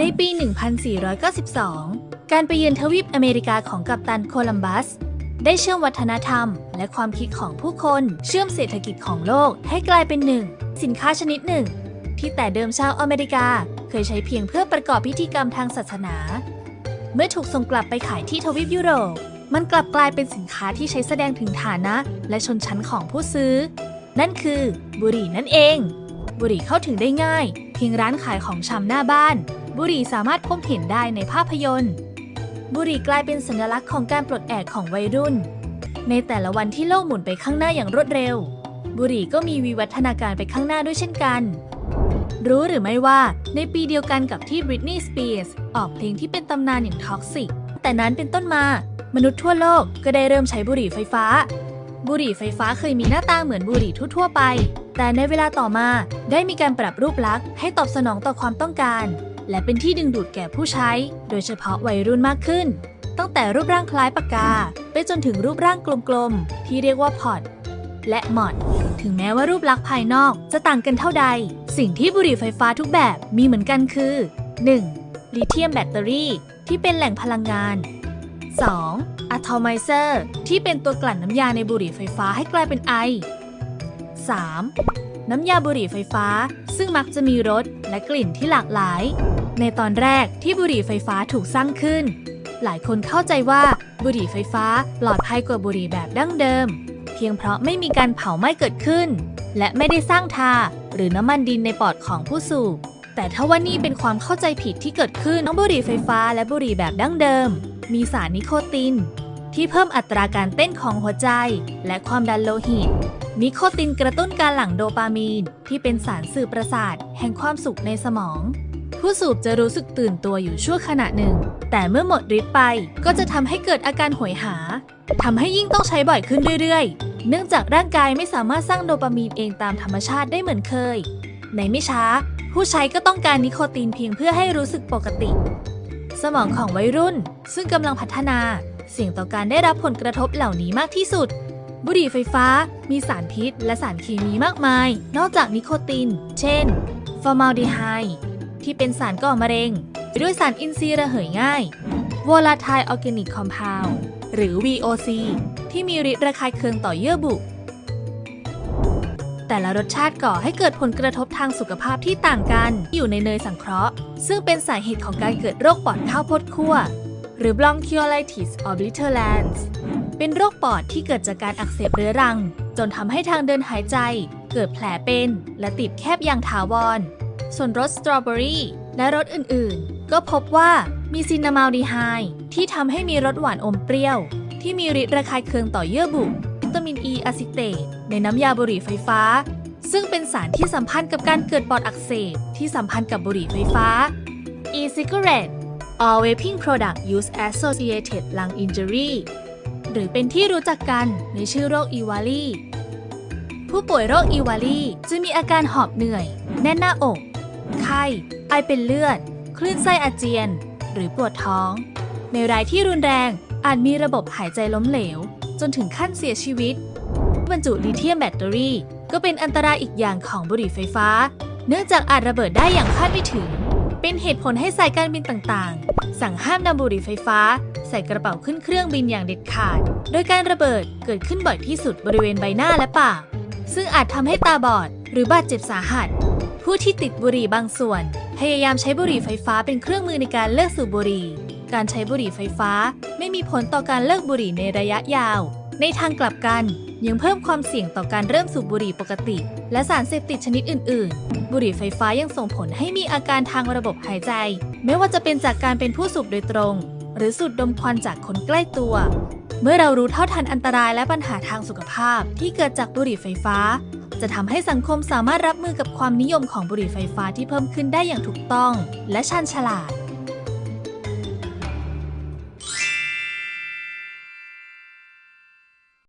ในปี 1492 การไปเยือนทวีปอเมริกาของกัปตันโคลัมบัส ได้เชื่อมวัฒนธรรม และความคิดของผู้คนเชื่อมเศรษฐกิจของโลกให้กลายเป็นหนึ่ง สินค้าชนิดหนึ่ง ที่แต่เดิมชาวอเมริกาเคยใช้เพียงเพื่อประกอบพิธีกรรมทางศาสนา เมื่อถูกส่งกลับไปขายที่ทวีปยุโรปมันกลับกลายเป็นสินค้าที่ใช้แสดงถึงฐานะ และชนชั้นของผู้ซื้อ นั่นคือบุหรี่นั่นเอง บุหรี่เข้าถึงได้ง่าย เพียงร้านขายของชำหน้าบ้าน บุหรี่สามารถพบเห็นได้ในภาพยนตร์ บุหรี่กลายเป็นสัญลักษณ์ของการปลดแอกของวัยรุ่น ในแต่ละวันที่โลกหมุนไปข้างหน้าอย่างรวดเร็ว บุหรี่ก็มีวิวัฒนาการไปข้างหน้าด้วยเช่นกัน รู้หรือไม่ว่าในปีเดียวกันกับที่บริตนีย์สเปียร์สออกเพลงที่เป็นตำนานอย่างท็อกซิกแต่นั้นเป็นต้นมามนุษย์ทั่วโลกก็ได้เริ่มใช้บุหรี่ไฟฟ้า บุหรี่ไฟฟ้าเคยมีหน้าตาเหมือนบุหรี่ทั่วๆไป แต่ในเวลาต่อมาได้มีการปรับรูปลักษณ์ให้ตอบสนองต่อความต้องการ และเป็นที่ดึงดูดแก่ผู้ใช้ โดยเฉพาะวัยรุ่นมากขึ้น ตั้งแต่รูปร่างคล้ายปากกา ไปจนถึงรูปร่างกลมๆ ที่เรียกว่าพอดและมอดถึงแม้ว่ารูปลักษณ์ภายนอกจะต่างกันเท่าใด สิ่งที่บุหรี่ไฟฟ้าทุกแบบมีเหมือนกันคือ 1. ลิเธียมแบตเตอรี่ที่เป็นแหล่งพลังงาน 2. อะโทไมเซอร์ที่เป็นตัวกลั่นน้ำยาในบุหรี่ไฟฟ้าให้กลายเป็นไอ 3. น้ำยาบุหรี่ไฟฟ้า ซึ่งมักจะมีรสและกลิ่นที่หลากหลาย ในตอนแรกที่บุหรี่ไฟฟ้าถูกสร้างขึ้น หลายคนเข้าใจว่าบุหรี่ไฟฟ้าปลอดภัยกว่าบุหรี่แบบดั้งเดิม เพียงเพราะไม่มีการเผาไหม้เกิดขึ้น และไม่ได้สร้างทาหรือน้ำมันดินในปอดของผู้สูบแต่ถ้าว่านี่เป็นความเข้าใจผิดที่เกิดขึ้นทั้งบุหรี่ไฟฟ้าและบุหรี่แบบดั้งเดิม มีสารนิโคติน ที่เพิ่มอัตราการเต้นของหัวใจ และความดันโลหิตนิโคตินกระตุ้นการหลั่งโดปามีน ที่เป็นสารสื่อประสาท แห่งความสุขในสมอง ผู้สูบจะรู้สึกตื่นตัวอยู่ชั่วขณะหนึ่ง แต่เมื่อหมดฤทธิ์ไปก็จะทำให้เกิดอาการหวยหาทำให้ยิ่งต้องใช้บ่อยขึ้นเรื่อยๆ เนื่องจากร่างกายไม่สามารถสร้างโดปามีนเองตามธรรมชาติได้เหมือนเคย ในไม่ช้า ผู้ใช้ก็ต้องการนิโคตินเพียงเพื่อให้รู้สึกปกติ สมองของวัยรุ่น ซึ่งกำลังพัฒนา เสี่ยงต่อการได้รับผลกระทบเหล่านี้มากที่สุด บุหรี่ไฟฟ้า มีสารพิษ และสารเคมีมากมาย นอกจากนิโคติน เช่น ฟอร์มาลดีไฮด์ ที่เป็นสารก่อมะเร็ง ด้วยสารอินทรีย์ระเหยง่าย volatile organic compound หรือ VOC ที่มีฤทธิ์ระคายเคืองต่อเยื่อบุ แต่ละรสชาติก่อให้เกิดผลกระทบทางสุขภาพที่ต่างกันอยู่ในเนยสังเคราะห์ ซึ่งเป็นสาเหตุของการเกิดโรคปอดข้าวโพดคั่ว หรือ bronchiolitis obliterans เป็นโรคปอดที่เกิดจากการอักเสบเรื้อรัง จนทำให้ทางเดินหายใจ เกิดแผลเป็น และติดแคบอย่างถาวร ส่วนรสสตรอเบอรี่และรสอื่นๆ ก็พบว่ามีซินนามาลดีไฮด์ที่ทำให้มีรสหวานอมเปรี้ยว ที่มีฤทธิ์ระคายเคืองต่อเยื่อบุวิตามินอีอะซิเตตในน้ำยาบุหรี่ไฟฟ้า ซึ่งเป็นสารที่สัมพันธ์กับการเกิดปอดอักเสบที่สัมพันธ์กับบุหรี่ไฟฟ้า e-cigarette all vaping product use associated lung injury หรือเป็นที่รู้จักกันในชื่อโรคอีวาลีผู้ป่วยโรคอีวาลีจะมีอาการหอบเหนื่อย แน่นหน้าอก ไข้ ไอเป็นเลือด คลื่นไส้อาเจียน หรือปวดท้อง ในรายที่รุนแรงอาจมีระบบหายใจล้มเหลว จนถึงขั้นเสียชีวิต บรรจุลิเธียมแบตเตอรี่ ก็เป็นอันตรายอีกอย่างของบุหรี่ไฟฟ้า เนื่องจากอาจระเบิดได้อย่างคาดไม่ถึง เป็นเหตุผลให้สายการบินต่างๆ สั่งห้ามนำบุหรี่ไฟฟ้า ใส่กระเป๋าขึ้นเครื่องบินอย่างเด็ดขาด โดยการระเบิดเกิดขึ้นบ่อยที่สุดบริเวณใบหน้าและปากซึ่งอาจทำให้ตาบอด หรือบาดเจ็บสาหัส ผู้ที่ติดบุหรี่บางส่วน พยายามใช้บุหรี่ไฟฟ้าเป็นเครื่องมือในการเลิกสูบบุหรี่ การใช้บุหรี่ไฟฟ้าไม่มีผลต่อการเลิกบุหรี่ในระยะยาว ในทางกลับกัน ยังเพิ่มความเสี่ยงต่อการเริ่มสูบบุหรี่ปกติ และสารเสพติดชนิดอื่น ๆ บุหรี่ไฟฟ้ายังส่งผลให้มีอาการทางระบบหายใจ ไม่ว่าจะเป็นจากการเป็นผู้สูบโดยตรง หรือสูดดมควันจากคนใกล้ตัว เมื่อเรารู้เท่าทันอันตรายและปัญหาทางสุขภาพที่เกิดจากบุหรี่ไฟฟ้า จะทำให้สังคมสามารถรับมือกับความนิยมของบุหรี่ไฟฟ้าที่เพิ่มขึ้นได้อย่างถูกต้อง และชันฉลาด